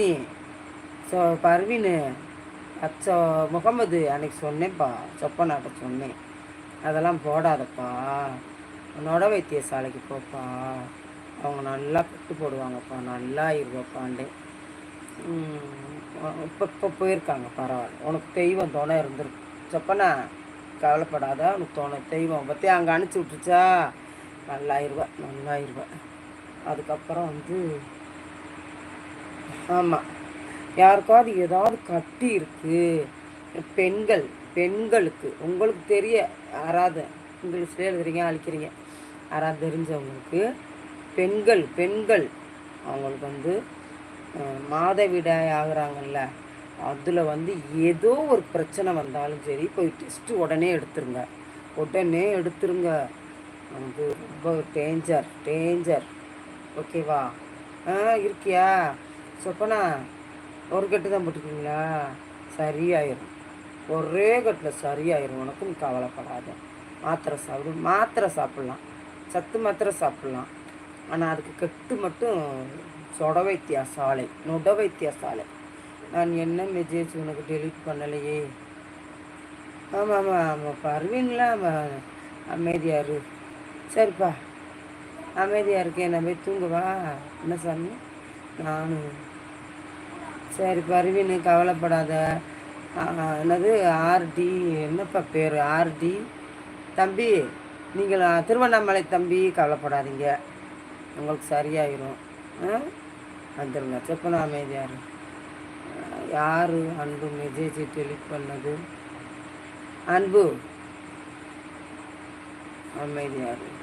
நீ ஸோ பர்வீன் அச்சோ முகமது அன்னைக்கு சொன்னேன்ப்பா சொப்பனாட்ட சொன்னேன். அதெல்லாம் போடாதப்பா. நொட வைத்தியசாலைக்கு போப்பா. அவங்க நல்லா கட்டு போடுவாங்கப்பா நல்லா இருப்பாப்பாண்டே. இப்போ இப்போ போயிருக்காங்க பரவாயில்ல. உனக்கு தெய்வம் துணை இருந்திருக்கு. சொப்பனா கவலைப்படாத உனக்கு துணை தெய்வம். பற்றி அங்கே அனுப்பிச்சி விட்டுருச்சா? நல்லாயிருவா நல்லாயிருவா அதுக்கப்புறம் வந்து ஆமாம் யாருக்காவது ஏதாவது கட்டி இருக்குது பெண்கள் பெண்களுக்கு உங்களுக்கு தெரிய யாராவது உங்களுக்கு எழுதுறீங்க அழிக்கிறீங்க யாராவது தெரிஞ்சவங்களுக்கு பெண்கள் பெண்கள் அவங்களுக்கு வந்து மாதவிடாய் ஆகுறாங்கல்ல அதில் வந்து ஏதோ ஒரு பிரச்சனை வந்தாலும் சரி போய் டெஸ்ட்டு உடனே எடுத்துருங்க. உடனே எடுத்துருங்க. வந்து ரொம்ப டேஞ்சர் டேஞ்சர் ஓகேவா ஆ இருக்கியா? சொப்பனா ஒரு கட்டு தான் போட்டுருக்கீங்களா சரியாயிரும். ஒரே கட்டில் சரியாயிரும். உனக்கும் கவலைப்படாத. மாத்திரை சாப்பிடு. மாத்திரை சாப்பிட்லாம். சத்து மாத்திரை சாப்பிட்லாம். ஆனால் அதுக்கு கட்டு மட்டும் சொட வைத்தியசாலை நொட வைத்தியசாலை. நான் என்ன மெசேஜ் உனக்கு டெலிட் பண்ணலையே? ஆமாம் ஆமாம் ஆமாம் பர்வீன்லாம் அமைதியாக இரு சரிப்பா. அமைதியாக இருக்கேன். நான் போய் தூங்குவா? என்ன சாமி? நானும் சரி பர்வீன் கவலைப்படாத. என்னது? ஆர்டி என்னப்பா பேர்? ஆர்டி தம்பி நீங்கள் திருவண்ணாமலை தம்பி கவலைப்படாதீங்க. உங்களுக்கு சரியாயிரும். ஆ? வந்துருங்க. செப்பனா அமைதியார். யார்? அன்பு மெசேஜ் டெலிட் பண்ணது? அன்பு. அமைதியார்.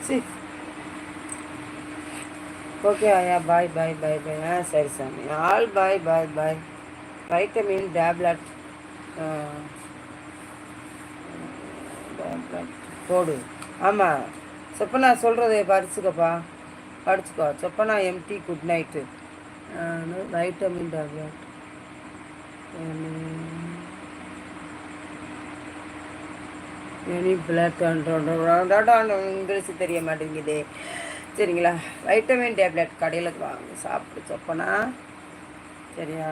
சி. ஓகே ஐயா பாய் பாய் பாய் பாய் ஆ சரி சாமி. All bye bye bye vitamin tablet போடு. ஆமாம் சொப்பனா சொல்கிறத படிச்சுக்கப்பா. படிச்சுக்கோ. Swapna MD good night vitamin tablet any black English தெரிய மாட்டேங்குதே. சரிங்களா? வைட்டமின் டேப்லெட் கடையில் வாங்க. சாப்பிடு சொப்பனா? சரியா?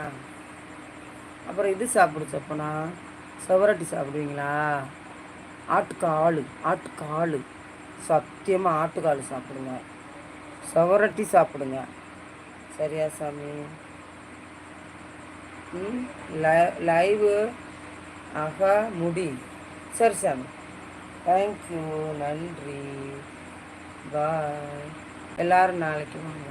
அப்புறம் இது சாப்பிடு சொப்பனா? சுவரட்டி சாப்பிடுவீங்களா? ஆட்டுக்கால் ஆட்டுக்கால். சத்தியமாக ஆட்டுக்கால் சாப்பிடுங்க. சுவரட்டி சாப்பிடுங்க. சரியா சாமி? ம் லைவு ஆக முடி. சரி சாமி. தேங்க்யூ நன்றி. பாய் எல்லாரும் நாளைக்கு வாங்க.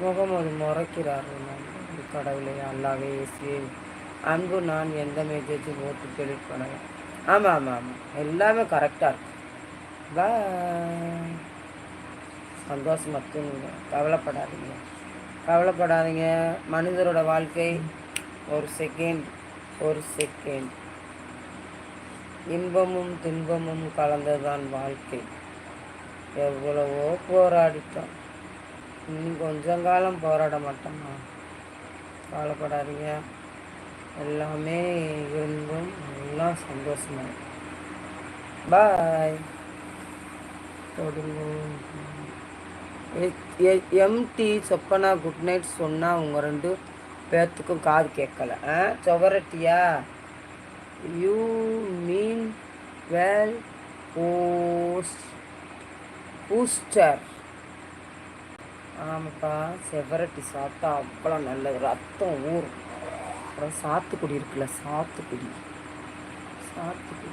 முகமது முறைக்கிறாரு நான் கடவுளே அல்லாவே இயேசுவே. அன்பு நான் எந்த மெசேஜும் ஓட்டு டெலிட் பண்ணல. ஆமாம் ஆமாம் ஆமாம் எல்லாமே கரெக்டாக இருக்கு. பாய் சந்தோஷமாக தூங்குங்க. கவலைப்படாதீங்க. கவலைப்படாதீங்க. மனிதரோட வாழ்க்கை ஒரு செகண்ட் ஒரு செகண்ட் இன்பமும் துன்பமும் கலந்ததுதான் வாழ்க்கை. எவ்வளவோ போராடிட்டோம். இன்னும் கொஞ்சம் காலம் போராட மாட்டோமா? கவலைப்படாதீங்க. எல்லாமே இன்பம் எல்லாம் சந்தோஷமா பாய் தொடுங்க எம்டி சொப்பனா குட் நைட் சொன்னால் உங்கள் ரெண்டு பேர்த்துக்கும் காது கேட்கல. ஆ? சுவரட்டியா? You mean well post booster ஆமாப்பா செவரட்டி சாப்பிட்டா அவ்வளோ நல்லது. ரத்தம் ஊறும். அப்புறம் சாத்துக்குடி இருக்குல்ல சாத்துக்குடி. சாத்துக்குடி.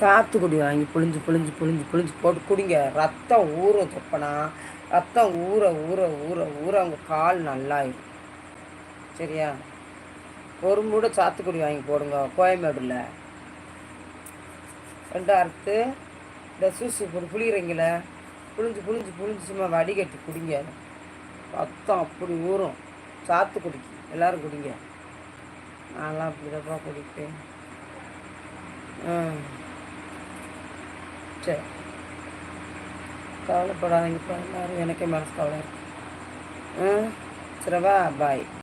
சாத்துக்குடி வாங்கி புளிஞ்சு புளிஞ்சு புளிஞ்சு புளிஞ்சு போட்டு குடிங்க. ரத்தம் ஊறும் தொப்பனா ரத்தம் ஊற ஊற ஊற ஊற அவங்க கால் நல்லாயிடும் சரியா? ஒரு மூட சாத்துக்குடி வாங்கி போடுங்க கோயம்பேடில். ரெண்டு அறுத்து இந்த சூசு போட்டு புளிகிறீங்கள புளிஞ்சு புளிஞ்சு புளிஞ்சு சும்மா வடிகட்டி குடிங்க. ரத்தம் அப்படி ஊறும். சாத்துக்குடிக்கு. எல்லோரும் குடிங்க. நான்லாம் அப்படிதாப்பா குடிப்பேன். ம். சரி. கவலைப்படாதீங்கப்பா எல்லாரும் எனக்கே மனசு கவலை இருக்கு. ம் சரிவா பாய்